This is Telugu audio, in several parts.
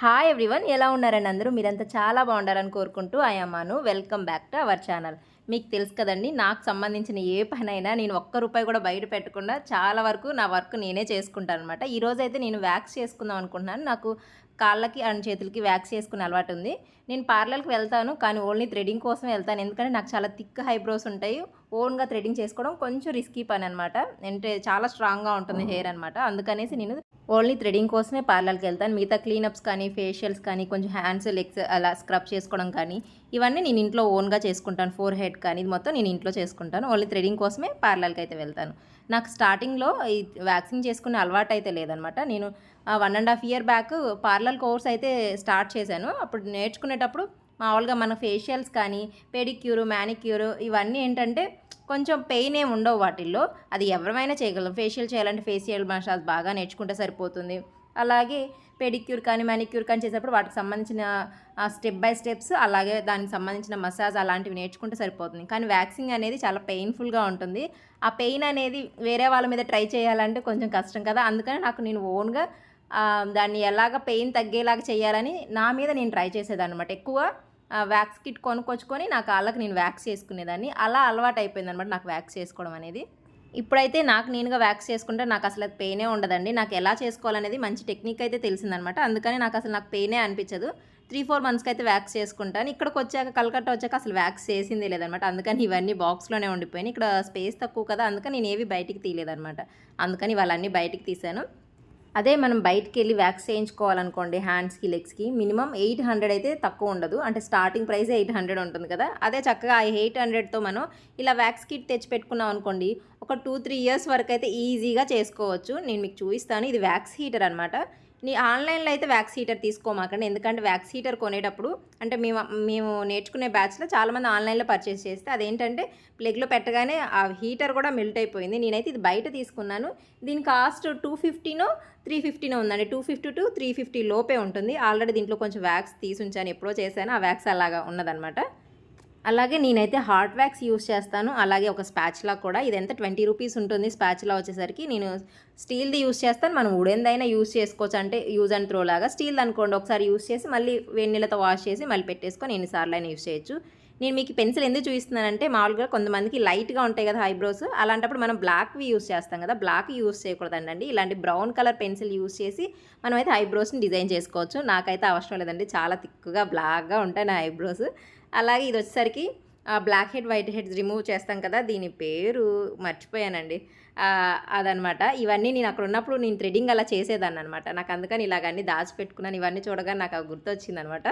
హాయ్ ఎవ్రీవన్ ఎలా ఉన్నారండి అందరూ? మీరంతా చాలా బాగుండాలని కోరుకుంటూ అయ్యమ్మాను welcome back to our channel మీకు తెలుసు కదండి నాకు సంబంధించిన ఏ పనైనా నేను ఒక్క రూపాయి కూడా బయట పెట్టకుండా చాలా వరకు నా వర్క్ నేనే చేసుకుంటాను అనమాట ఈరోజు అయితే నేను వ్యాక్స్ చేసుకుందాం అనుకుంటున్నాను. నాకు కాళ్ళకి అండ్ చేతులకి వ్యాక్స్ చేసుకునే అలవాటు ఉంది. నేను పార్లర్కి వెళ్తాను కానీ ఓన్లీ థ్రెడింగ్ కోసం వెళ్తాను. ఎందుకంటే నాకు చాలా థిక్ హైబ్రోస్ ఉంటాయి. ఓన్గా థ్రెడింగ్ చేసుకోవడం కొంచెం రిస్కీ పని అనమాట అంటే చాలా స్ట్రాంగ్గా ఉంటుంది హెయిర్ అనమాట అందుకనేసి నేను ఓన్లీ థ్రెడింగ్ కోసమే పార్లర్కి వెళ్తాను. మిగతా క్లీనప్స్ కానీ ఫేషియల్స్ కానీ కొంచెం హ్యాండ్స్ లెగ్స్ అలా స్క్రబ్ చేసుకోవడం కానీ ఇవన్నీ నేను ఇంట్లో ఓన్గా చేసుకుంటాను. ఫోర్ హెడ్ కానీ ఇది మొత్తం నేను ఇంట్లో చేసుకుంటాను. ఓన్లీ థ్రెడింగ్ కోసమే పార్లర్కి అయితే వెళ్తాను. నాకు స్టార్టింగ్లో ఈ వ్యాక్సింగ్ చేసుకునే అలవాటు అయితే లేదనమాట. నేను one and half year back parlour course అయితే స్టార్ట్ చేశాను. అప్పుడు నేర్చుకునేటప్పుడు మామూలుగా మన ఫేషియల్స్ కానీ పెడిక్యూరు మ్యానిక్యూరు ఇవన్నీ ఏంటంటే కొంచెం పెయిన్ ఏమి ఉండవు వాటిల్లో. అది ఎవరైనా చేయగలం ఫేషియల్ చేయాలంటే ఫేషియల్ మసాజ్ బాగా నేర్చుకుంటే సరిపోతుంది. అలాగే పెడిక్యూర్ కానీ మ్యానిక్యూర్ కానీ చేసేటప్పుడు వాటికి సంబంధించిన స్టెప్ బై స్టెప్స్ అలాగే దానికి సంబంధించిన మసాజ్ అలాంటివి నేర్చుకుంటే సరిపోతుంది. కానీ వ్యాక్సింగ్ అనేది చాలా పెయిన్ఫుల్గా ఉంటుంది. ఆ పెయిన్ అనేది వేరే వాళ్ళ మీద ట్రై చేయాలంటే కొంచెం కష్టం కదా. అందుకని నాకు నేను ఓన్గా దాన్ని ఎలాగ పెయిన్ తగ్గేలాగా చేయాలని నా మీద నేను ట్రై చేసేదాన్ని అనమాట ఎక్కువ వ్యాక్స్ కిట్ కొనుక్కొచ్చుకొని నా కాళ్ళకి నేను వ్యాక్స్ చేసుకునేదాన్ని. అలా అలవాటు అయిపోయింది అనమాట నాకు వ్యాక్స్ చేసుకోవడం అనేది. ఇప్పుడైతే నాకు నేనుగా వ్యాక్స్ చేసుకుంటే నాకు అసలు అది పెయినే ఉండదండి. నాకు ఎలా చేసుకోవాలనేది మంచి టెక్నిక్ అయితే తెలిసిందనమాట అందుకని నాకు అసలు నాకు పెయినే అనిపించదు. త్రీ ఫోర్ మంత్స్కి అయితే వ్యాక్స్ చేసుకుంటాను. ఇక్కడికి వచ్చాక కలకట్ట వచ్చాక అసలు వ్యాక్స్ చేసిందే లేదనమాట అందుకని ఇవన్నీ బాక్స్లోనే ఉండిపోయినాయి. ఇక్కడ స్పేస్ తక్కువ కదా అందుకని నేను ఏవి బయటికి తీయలేదనమాట అందుకని వాళ్ళన్నీ బయటికి తీశాను. అదే మనం బయటికి వెళ్ళి వ్యాక్స్ చేయించుకోవాలనుకోండి హ్యాండ్స్కి లెగ్స్కి మినిమం ఎయిట్ హండ్రెడ్ అయితే తక్కువ ఉండదు. అంటే స్టార్టింగ్ ప్రైస్ ఎయిట్ హండ్రెడ్ ఉంటుంది కదా. అదే చక్కగా ఆ ఎయిట్ హండ్రెడ్తో మనం ఇలా వ్యాక్స్ కిట్ తెచ్చి పెట్టుకున్నాం అనుకోండి ఒక టూ త్రీ ఇయర్స్ వరకు అయితే ఈజీగా చేసుకోవచ్చు. నేను మీకు చూపిస్తాను. ఇది వ్యాక్స్ హీటర్ అనమాట నీ ఆన్లైన్లో అయితే వ్యాక్స్ హీటర్ తీసుకోమాకండి ఎందుకంటే వ్యాక్స్ హీటర్ కొనేటప్పుడు అంటే మేము మేము నేర్చుకునే బ్యాచ్లో చాలామంది ఆన్లైన్లో పర్చేస్ చేస్తే అదేంటంటే ప్లగ్లో పెట్టగానే ఆ హీటర్ కూడా మెల్ట్ అయిపోయింది. నేనైతే ఇది బయట తీసుకున్నాను. దీని కాస్ట్ టూ ఫిఫ్టీనో త్రీ ఫిఫ్టీనో ఉందండి. Two fifty to three fifty లోపే ఉంటుంది. ఆల్రెడీ దీంట్లో కొంచెం వ్యాక్స్ తీసి ఉంచాను. ఎప్పుడో చేశాను. ఆ వ్యాక్స్ అలాగా ఉన్నదనమాట అలాగే నేనైతే హార్ట్ వ్యాక్స్ యూస్ చేస్తాను. అలాగే ఒక స్పాచ్లా కూడా. ఇదంతా ట్వంటీ రూపీస్ ఉంటుంది స్పాచ్లా వచ్చేసరికి. నేను స్టీల్ది యూస్ చేస్తాను. మనం ఉడేందైనా యూస్ చేసుకోవచ్చు. అంటే యూజ్ అండ్ త్రో లాగా. స్టీల్ అనుకోండి. ఒకసారి యూస్ చేసి మళ్ళీ వేడి నీళ్ళతో వాష్ చేసి మళ్ళీ పెట్టేసుకొని ఎన్నిసార్లు అయినా యూస్ చేయొచ్చు. నేను మీకు పెన్సిల్ ఎందుకు చూపిస్తున్నానంటే మామూలుగా కొంతమందికి లైట్గా ఉంటాయి కదా ఐబ్రోస్. అలాంటప్పుడు మనం బ్లాక్వి యూస్ చేస్తాం కదా. బ్లాక్ యూస్ చేయకూడదండి ఇలాంటి బ్రౌన్ కలర్ పెన్సిల్ యూస్ చేసి మనమైతే ఐబ్రోస్ని డిజైన్ చేసుకోవచ్చు. నాకైతే అవసరం లేదండి. చాలా తిక్కుగా బ్లాక్గా ఉంటాయి నా ఐబ్రోస్. అలాగే ఇది వచ్చేసరికి black head white heads remove చేస్తాం కదా దీని పేరు మర్చిపోయానండి. అదనమాట. ఇవన్నీ నేను అక్కడ ఉన్నప్పుడు నేను థ్రెడింగ్ అలా చేసేదాన్ని అనమాట నాకు అందుకని ఇలాగన్నీ దాచిపెట్టుకున్నాను. ఇవన్నీ చూడగా నాకు గుర్తొచ్చింది అనమాట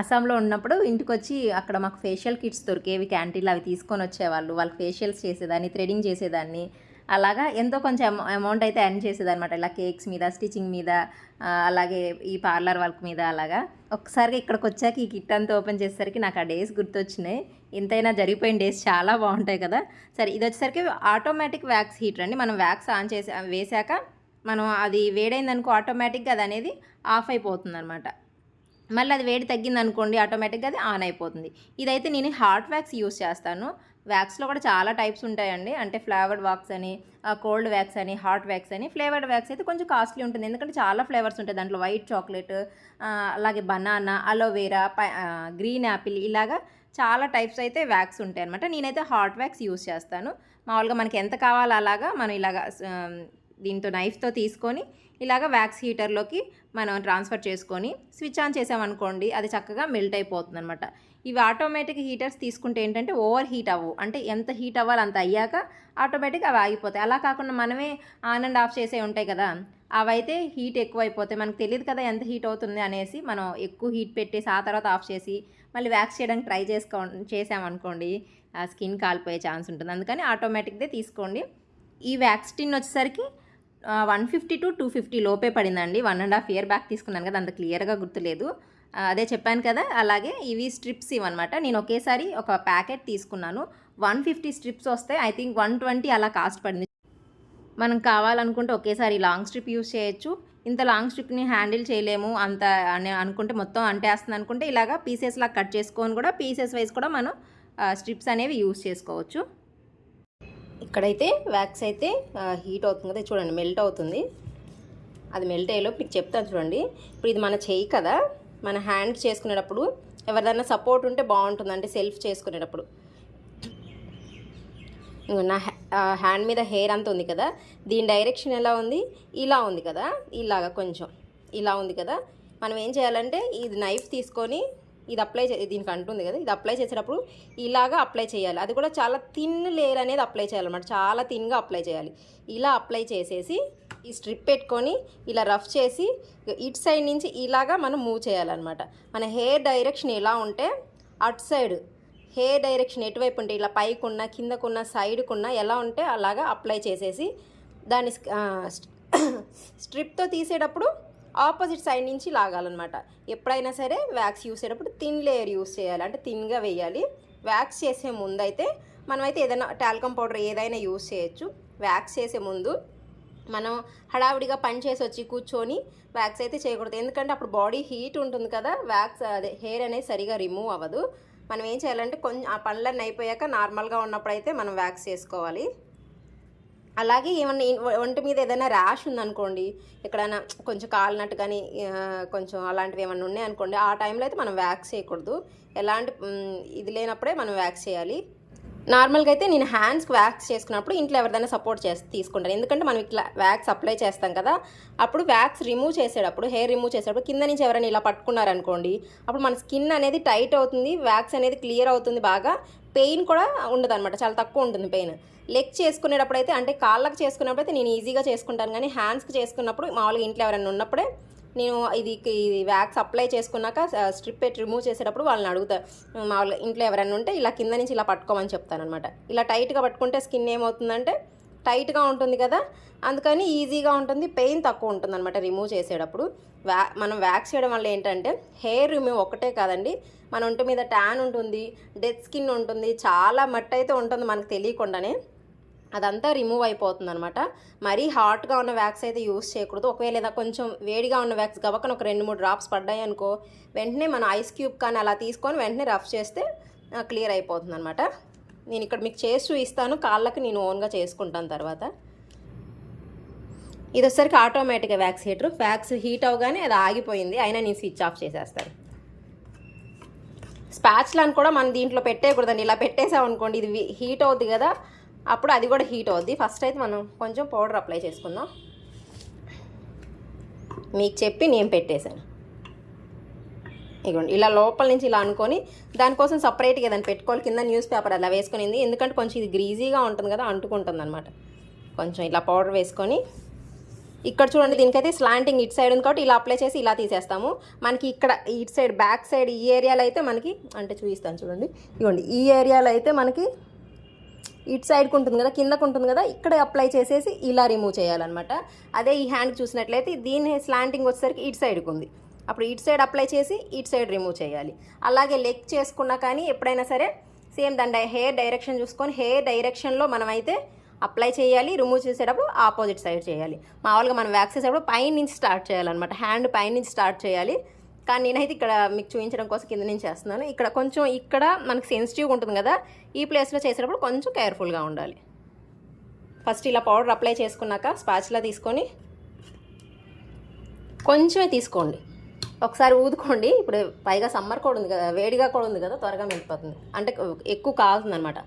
అస్సాంలో ఉన్నప్పుడు ఇంటికి వచ్చి అక్కడ మాకు ఫేషియల్ కిట్స్ దొరికేవి క్యాంటీన్లు అవి తీసుకొని వచ్చేవాళ్ళు. వాళ్ళకి ఫేషియల్స్ చేసేదాన్ని థ్రెడింగ్ చేసేదాన్ని. అలాగా ఎంతో కొంచెం అమౌంట్ అయితే ఎర్న్ చేసేదనమాట. ఇలా కేక్స్ మీద స్టిచ్చింగ్ మీద అలాగే ఈ పార్లర్ వర్క్ మీద అలాగా. ఒకసారి ఇక్కడికి వచ్చాక ఈ కిట్ అంతా ఓపెన్ చేసేసరికి నాకు ఆ డేస్ గుర్తొచ్చినాయి. ఎంతైనా జరిగిపోయిన డేస్ చాలా బాగుంటాయి కదా. సరే ఇది వచ్చేసరికి ఆటోమేటిక్ వ్యాక్స్ హీటర్ అండి. మనం వ్యాక్స్ ఆన్ చేసి వేసాక మనం అది వేడైందనుకో ఆటోమేటిక్గా అది అనేది ఆఫ్ అయిపోతుంది అనమాట మళ్ళీ అది వేడి తగ్గింది అనుకోండి ఆటోమేటిక్గా అది ఆన్ అయిపోతుంది. ఇదైతే నేను హాట్ వ్యాక్స్ యూస్ చేస్తాను. వ్యాక్స్లో కూడా చాలా టైప్స్ ఉంటాయండి. అంటే ఫ్లేవర్డ్ వ్యాక్స్ అని కోల్డ్ వ్యాక్స్ అని హాట్ వ్యాక్స్ అని ఫ్లేవర్డ్ వ్యాక్స్ అయితే కొంచెం కాస్ట్లీ ఉంటుంది. ఎందుకంటే చాలా ఫ్లేవర్స్ ఉంటాయి దాంట్లో. వైట్ చాక్లెట్ అలాగే banana aloe vera green apple ఇలాగా చాలా టైప్స్ అయితే వ్యాక్స్ ఉంటాయి అనమాట నేనైతే హాట్ వ్యాక్స్ యూస్ చేస్తాను. మామూలుగా మనకి ఎంత కావాలో అలాగా మనం ఇలాగా దీంతో నైఫ్తో తీసుకొని ఇలాగ వ్యాక్స్ హీటర్లోకి మనం ట్రాన్స్ఫర్ చేసుకొని స్విచ్ ఆన్ చేసామనుకోండి అది చక్కగా మెల్ట్ అయిపోతుంది అనమాట ఇవి ఆటోమేటిక్ హీటర్స్ తీసుకుంటే ఏంటంటే ఓవర్ హీట్ అవ్వు. అంటే ఎంత హీట్ అవ్వాలి అంత అయ్యాక ఆటోమేటిక్ అవి ఆగిపోతాయి. అలా కాకుండా మనమే ఆన్ అండ్ ఆఫ్ చేసే ఉంటాయి కదా అవైతే హీట్ ఎక్కువ అయిపోతాయి మనకు తెలియదు కదా ఎంత హీట్ అవుతుంది అనేసి మనం ఎక్కువ హీట్ పెట్టేసి ఆ తర్వాత ఆఫ్ చేసి మళ్ళీ వ్యాక్స్ చేయడానికి ట్రై చేసుకో చేసామనుకోండి స్కిన్ కాలిపోయే ఛాన్స్ ఉంటుంది. అందుకని ఆటోమేటిక్దే తీసుకోండి. ఈ వ్యాక్స్ టిన్ వచ్చేసరికి one fifty to two fifty లోపే పడిందండి. One and half year back తీసుకున్నాను కదా అంత క్లియర్గా గుర్తులేదు. అదే చెప్పాను కదా అలాగే ఇవి స్ట్రిప్స్ ఇవన్నమాట. నేను ఒకేసారి ఒక ప్యాకెట్ తీసుకున్నాను. వన్ ఫిఫ్టీ స్ట్రిప్స్ వస్తే ఐ థింక్ వన్ ట్వంటీ అలా కాస్ట్ పడింది. మనం కావాలనుకుంటే ఒకేసారి లాంగ్ స్ట్రిప్ యూస్ చేయొచ్చు. ఇంత లాంగ్ స్ట్రిప్ని హ్యాండిల్ చేయలేము అంత అని అనుకుంటే మొత్తం అంటేస్తుంది అనుకుంటే ఇలాగా పీసెస్లా కట్ చేసుకొని కూడా పీసెస్ వైజ్ కూడా మనం స్ట్రిప్స్ అనేవి యూస్ చేసుకోవచ్చు. ఇక్కడైతే వ్యాక్స్ అయితే హీట్ అవుతుంది కదా చూడండి మెల్ట్ అవుతుంది. అది మెల్ట్ అయ్యేలో మీకు చెప్తాను చూడండి. ఇప్పుడు ఇది మన చెయ్యి కదా మన హ్యాండ్ చేసుకునేటప్పుడు ఎవరిదైనా సపోర్ట్ ఉంటే బాగుంటుంది అంటే సెల్ఫ్ చేసుకునేటప్పుడు. నా హ్యా- హ్యాండ్ మీద హెయిర్ అంత ఉంది కదా దీని డైరెక్షన్ ఎలా ఉంది? ఇలా ఉంది కదా ఇలాగా కొంచెం ఇలా ఉంది కదా. మనం ఏం చేయాలంటే ఇది నైఫ్ తీసుకొని ఇది అప్లై చే దీనికి అంటుంది కదా ఇది అప్లై చేసేటప్పుడు ఇలాగా అప్లై చేయాలి. అది కూడా చాలా థిన్ లేయర్ అనేది అప్లై చేయాలన్నమాట. చాలా థిన్గా అప్లై చేయాలి. ఇలా అప్లై చేసేసి ఈ స్ట్రిప్ పెట్టుకొని ఇలా రఫ్ చేసి ఇటు సైడ్ నుంచి ఇలాగా మనం మూవ్ చేయాలన్నమాట. మన హెయిర్ డైరెక్షన్ ఎలా ఉంటే అటు సైడ్ హెయిర్ డైరెక్షన్ ఎటువైపు ఉంటే ఇలా పైకున్న కిందకున్న సైడ్కున్న ఎలా ఉంటే అలాగా అప్లై చేసేసి దాన్ని స్ట్రిప్తో తీసేటప్పుడు ఆపోజిట్ సైడ్ నుంచి లాగాలన్నమాట. ఎప్పుడైనా సరే వ్యాక్స్ యూస్ చేసేటప్పుడు థిన్ లేయర్ యూస్ చేయాలి. అంటే థిన్గా వేయాలి. వ్యాక్స్ చేసే ముందు అయితే మనమైతే ఏదైనా టాల్కమ్ పౌడర్ ఏదైనా యూస్ చేయొచ్చు. వ్యాక్స్ చేసే ముందు మనం హడావిడిగా పని చేసి వచ్చి కూర్చొని వ్యాక్స్ అయితే చేయకూడదు. ఎందుకంటే అప్పుడు బాడీ హీట్ ఉంటుంది కదా. వ్యాక్స్ అదే హెయిర్ అనేది సరిగా రిమూవ్ అవ్వదు. మనం ఏం చేయాలంటే కొంచెం ఆ పనులన్నీ అయిపోయాక నార్మల్గా ఉన్నప్పుడు అయితే మనం వ్యాక్స్ చేసుకోవాలి. అలాగే ఏమన్నా ఒంటి మీద ఏదైనా ర్యాష్ ఉందనుకోండి ఎక్కడైనా కొంచెం కాలినట్టు కానీ కొంచెం అలాంటివి ఏమైనా ఉన్నాయనుకోండి ఆ టైంలో అయితే మనం వ్యాక్స్ చేయకూడదు. ఎలాంటి ఇది లేనప్పుడే మనం వ్యాక్స్ చేయాలి. నార్మల్గా అయితే నేను హ్యాండ్స్కి వ్యాక్స్ చేసుకున్నప్పుడు ఇంట్లో ఎవరిదైనా సపోర్ట్ చేసి తీసుకుంటాను. ఎందుకంటే మనం ఇట్లా వ్యాక్స్ అప్లై చేస్తాం కదా అప్పుడు వ్యాక్స్ రిమూవ్ చేసేటప్పుడు హెయిర్ రిమూవ్ చేసేటప్పుడు కింద నుంచి ఎవరైనా ఇలా పట్టుకున్నారనుకోండి అప్పుడు మన స్కిన్ అనేది టైట్ అవుతుంది వ్యాక్స్ అనేది క్లియర్ అవుతుంది బాగా పెయిన్ కూడా ఉండదు అనమాట చాలా తక్కువ ఉంటుంది పెయిన్. లెగ్ చేసుకునేటప్పుడు అయితే అంటే కాళ్ళకి చేసుకున్నప్పుడు అయితే నేను ఈజీగా చేసుకుంటాను కానీ హ్యాండ్స్కి చేసుకున్నప్పుడు మామూలుగా ఇంట్లో ఎవరైనా ఉన్నప్పుడే నేను ఇది ఇది వ్యాక్స్ అప్లై చేసుకున్నాక స్ట్రిప్ పెట్టి రిమూవ్ చేసేటప్పుడు వాళ్ళని అడుగుతా. మామూలుగా ఇంట్లో ఎవరైనా ఉంటే ఇలా కింద నుంచి ఇలా పట్టుకోమని చెప్తాను అనమాట ఇలా టైట్గా పట్టుకుంటే స్కిన్ ఏమవుతుందంటే టైట్గా ఉంటుంది కదా? అందుకని ఈజీగా ఉంటుంది పెయిన్ తక్కువ ఉంటుంది అనమాట రిమూవ్ చేసేటప్పుడు. వ్యా మనం వ్యాక్స్ చేయడం వల్ల ఏంటంటే హెయిర్ రిమూవ్ ఒకటే కాదండి. మన ఒంటి మీద ట్యాన్ ఉంటుంది డెత్ స్కిన్ ఉంటుంది చాలా మట్టి అయితే ఉంటుంది మనకు తెలియకుండానే. అదంతా రిమూవ్ అయిపోతుంది అనమాట మరీ హాట్గా ఉన్న వ్యాక్స్ అయితే యూస్ చేయకూడదు. ఒకవేళ లేదా కొంచెం వేడిగా ఉన్న వ్యాక్స్ గబకన ఒక రెండు మూడు డ్రాప్స్ పడ్డాయి అనుకో వెంటనే మన ఐస్ క్యూబ్ కానీ అలా తీసుకొని వెంటనే రఫ్ చేస్తే క్లియర్ అయిపోతుంది అనమాట నేను ఇక్కడ మీకు చేసి చూపిస్తాను. కాళ్ళకి నేను ఓన్గా చేసుకుంటాను తర్వాత. ఇది వచ్చేసరికి ఆటోమేటిక్గా వ్యాక్స్ హీటర్ వ్యాక్స్ హీట్ అవగానే అది ఆగిపోయింది. అయినా నేను స్విచ్ ఆఫ్ చేసేస్తాను. స్పాచ్లను కూడా మనం దీంట్లో పెట్టేయకూడదండి. ఇలా పెట్టేసాం అనుకోండి ఇది హీట్ అవుద్ది కదా అప్పుడు అది కూడా హీట్ అవుద్ది. ఫస్ట్ అయితే మనం కొంచెం పౌడర్ అప్లై చేసుకుందాం. మీకు చెప్పి నేను పెట్టేశాను. ఇగోండి ఇలా లోపల నుంచి ఇలా అనుకొని దానికోసం సపరేట్గా ఏదైనా పెట్టుకోవాలి. కింద న్యూస్ పేపర్ అలా వేసుకునింది. ఎందుకంటే కొంచెం ఇది గ్రీజీగా ఉంటుంది కదా అంటుకుంటుంది అనమాట కొంచెం ఇలా పౌడర్ వేసుకొని ఇక్కడ చూడండి దీనికైతే స్లాంటింగ్ ఇటు సైడ్ ఉంది కాబట్టి ఇలా అప్లై చేసి ఇలా తీసేస్తాము. మనకి ఇక్కడ ఇటు సైడ్ బ్యాక్ సైడ్ ఈ ఏరియాలో అయితే మనకి అంటే చూపిస్తాను చూడండి. ఇవ్వండి ఈ ఏరియాలో అయితే మనకి ఇటు సైడ్కి ఉంటుంది కదా కిందకు ఉంటుంది కదా ఇక్కడ అప్లై చేసేసి ఇలా రిమూవ్ చేయాలన్నమాట. అదే ఈ హ్యాండ్ చూసినట్లయితే దీని స్లాంటింగ్ వచ్చేసరికి ఇటు సైడ్కి ఉంది. అప్పుడు ఇటు సైడ్ అప్లై చేసి ఇటు సైడ్ రిమూవ్ చేయాలి. అలాగే లెగ్ చేసుకున్నా కానీ ఎప్పుడైనా సరే సేమ్ దాని హెయిర్ డైరెక్షన్ చూసుకొని హెయిర్ డైరెక్షన్లో మనమైతే అప్లై చేయాలి రిమూవ్ చేసేటప్పుడు ఆపోజిట్ సైడ్ చేయాలి. మామూలుగా మనం వ్యాక్స్ చేసేటప్పుడు పైన నుంచి స్టార్ట్ చేయాలన్నమాట. హ్యాండ్ పైన నుంచి స్టార్ట్ చేయాలి. కానీ నేనైతే ఇక్కడ మీకు చూపించడం కోసం కింద నుంచి చేస్తున్నాను. ఇక్కడ కొంచెం ఇక్కడ మనకు సెన్సిటివ్గా ఉంటుంది కదా ఈ ప్లేస్లో చేసేటప్పుడు కొంచెం కేర్ఫుల్గా ఉండాలి. ఫస్ట్ ఇలా పౌడర్ అప్లై చేసుకున్నాక స్పాచ్లా తీసుకొని కొంచెమే తీసుకోండి. ఒకసారి ఊదుకోండి. ఇప్పుడు పైగా సమ్మర్ కూడా ఉంది కదా వేడిగా కూడా ఉంది కదా త్వరగా మిగిలిపోతుంది అంటే ఎక్కువ కావాల్సింది అనమాట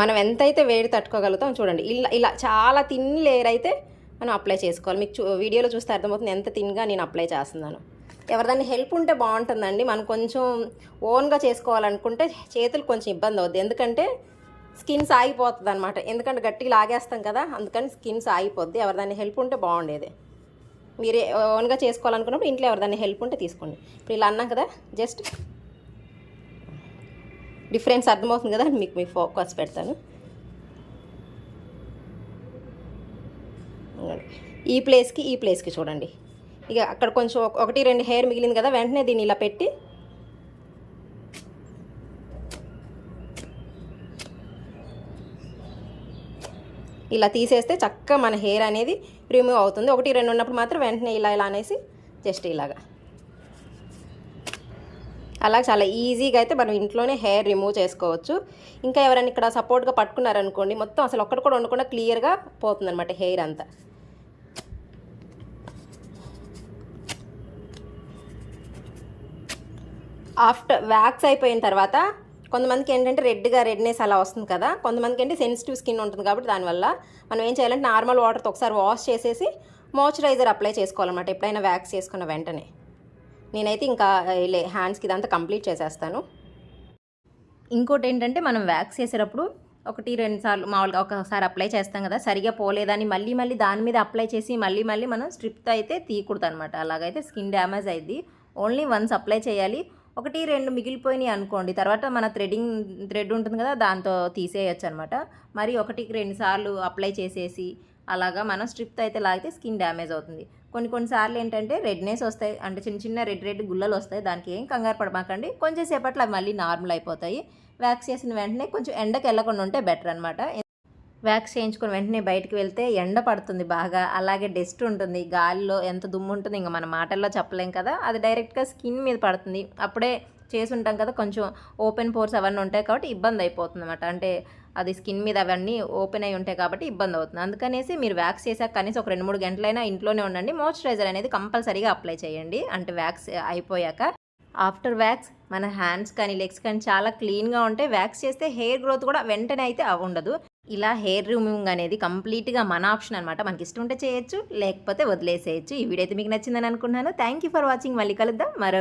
మనం ఎంతైతే వేడి తట్టుకోగలుగుతాం చూడండి. ఇలా ఇలా చాలా తిన్ లేయర్ అయితే మనం అప్లై చేసుకోవాలి. మీకు చూ వీడియోలో చూస్తే అర్థమవుతుంది ఎంత తిన్గా నేను అప్లై చేస్తున్నాను. ఎవరిదాన్ని హెల్ప్ ఉంటే బాగుంటుందండి. మనం కొంచెం ఓన్గా చేసుకోవాలనుకుంటే చేతులు కొంచెం ఇబ్బంది అవుద్ది. ఎందుకంటే స్కిన్ సాగిపోతుంది అనమాట ఎందుకంటే గట్టిగా లాగేస్తాం కదా అందుకని స్కిన్ సాగిపోద్ది. ఎవరిదాన్ని హెల్ప్ ఉంటే బాగుండేది. మీరే ఓన్గా చేసుకోవాలనుకున్నప్పుడు ఇంట్లో ఎవరిదాన్ని హెల్ప్ ఉంటే తీసుకోండి. ఇప్పుడు ఇలా అన్నాం కదా జస్ట్ డిఫరెన్స్ అర్థమవుతుంది కదా మీకు మీ ఫోకస్ పెడతాను. ఈ ప్లేస్కి ఈ ప్లేస్కి చూడండి. ఇక అక్కడ కొంచెం ఒకటి రెండు హెయిర్ మిగిలింది కదా వెంటనే దీన్ని ఇలా పెట్టి ఇలా తీసేస్తే చక్కగా మన హెయిర్ అనేది రిమూవ్ అవుతుంది. ఒకటి రెండు ఉన్నప్పుడు మాత్రం వెంటనే ఇలా ఇలా అనేసి జస్ట్ ఇలాగా. అలా చాలా ఈజీగా అయితే మనం ఇంట్లోనే హెయిర్ రిమూవ్ చేసుకోవచ్చు. ఇంకా ఎవరైనా ఇక్కడ సపోర్ట్గా పట్టుకున్నారనుకోండి మొత్తం అసలు ఒక్కటి కూడా ఉండకుండా క్లియర్గా పోతుందన్నమాట హెయిర్ అంతా. ఆఫ్టర్ వ్యాక్స్ అయిపోయిన తర్వాత కొంతమందికి ఏంటంటే రెడ్గా రెడ్నెస్ అలా వస్తుంది కదా కొంతమందికి ఏంటి సెన్సిటివ్ స్కిన్ ఉంటుంది కాబట్టి దానివల్ల మనం ఏం చేయాలంటే నార్మల్ వాటర్తో ఒకసారి వాష్ చేసేసి మాయిశ్చరైజర్ అప్లై చేసుకోవాలన్నమాట ఎప్పుడైనా వ్యాక్స్ చేసుకున్న వెంటనే. నేనైతే ఇంకా లే హ్యాండ్స్కి ఇదంతా కంప్లీట్ చేసేస్తాను. ఇంకోటి ఏంటంటే మనం వ్యాక్స్ చేసేటప్పుడు ఒకటి రెండు సార్లు మామూలుగా ఒకసారి అప్లై చేస్తాం కదా సరిగా పోలేదని మళ్ళీ మళ్ళీ దాని మీద అప్లై చేసి మళ్ళీ మళ్ళీ మనం స్ట్రిప్తో అయితే తీయకూడదు అనమాట అలాగైతే స్కిన్ డ్యామేజ్ అయింది ఓన్లీ వన్స్ అప్లై చేయాలి. ఒకటి రెండు మిగిలిపోయినాయి అనుకోండి తర్వాత మన థ్రెడింగ్ థ్రెడ్ ఉంటుంది కదా దాంతో తీసేయచ్చు అనమాట మరి ఒకటికి రెండు సార్లు అప్లై చేసేసి అలాగా మనం స్ట్రిప్తో అయితే లాగితే స్కిన్ డ్యామేజ్ అవుతుంది. కొన్ని కొన్నిసార్లు ఏంటంటే రెడ్నెస్ వస్తాయి. అంటే చిన్న చిన్న రెడ్ రెడ్ గుల్లలు వస్తాయి. దానికి ఏం కంగారు పడమాకండి. కొంచెం సేపట్లో అవి మళ్ళీ నార్మల్ అయిపోతాయి. వ్యాక్స్ చేసిన వెంటనే కొంచెం ఎండకు వెళ్ళకుండా ఉంటే బెటర్ అనమాట వ్యాక్స్ చేయించుకుని వెంటనే బయటకు వెళ్తే ఎండ పడుతుంది బాగా. అలాగే డస్ట్ ఉంటుంది. గాలిలో ఎంత దుమ్ము ఉంటుంది ఇంకా మన మాటల్లో చెప్పలేం కదా. అది డైరెక్ట్గా స్కిన్ మీద పడుతుంది. అప్పుడే చేసి ఉంటాం కదా. కొంచెం ఓపెన్ పోర్స్ అవన్నీ ఉంటాయి కాబట్టి ఇబ్బంది అయిపోతుంది అనమాట అంటే అది స్కిన్ మీద అవన్నీ ఓపెన్ అయి ఉంటాయి కాబట్టి ఇబ్బంది అవుతుంది. అందుకనేసి మీరు వ్యాక్స్ చేశాక కనీసం ఒక రెండు మూడు గంటలైనా ఇంట్లోనే ఉండండి. మాయిశ్చరైజర్ అనేది కంపల్సరీగా అప్లై చేయండి. అంటే వ్యాక్స్ అయిపోయాక. ఆఫ్టర్ వ్యాక్స్ మన హ్యాండ్స్ కానీ లెగ్స్ కానీ చాలా క్లీన్గా ఉంటాయి. వ్యాక్స్ చేస్తే హెయిర్ గ్రోత్ కూడా వెంటనే అయితే ఉండదు. ఇలా హెయిర్ రిమూవింగ్ అనేది కంప్లీట్గా మన ఆప్షన్ అనమాట మనకి ఇష్టం ఉంటే చేయొచ్చు లేకపోతే వదిలేసేయచ్చు. ఈ వీడియో అయితే మీకు నచ్చిందని అనుకున్నాను థ్యాంక్ యూ ఫర్ వాచింగ్. మళ్ళీ కలుద్దాం. మరో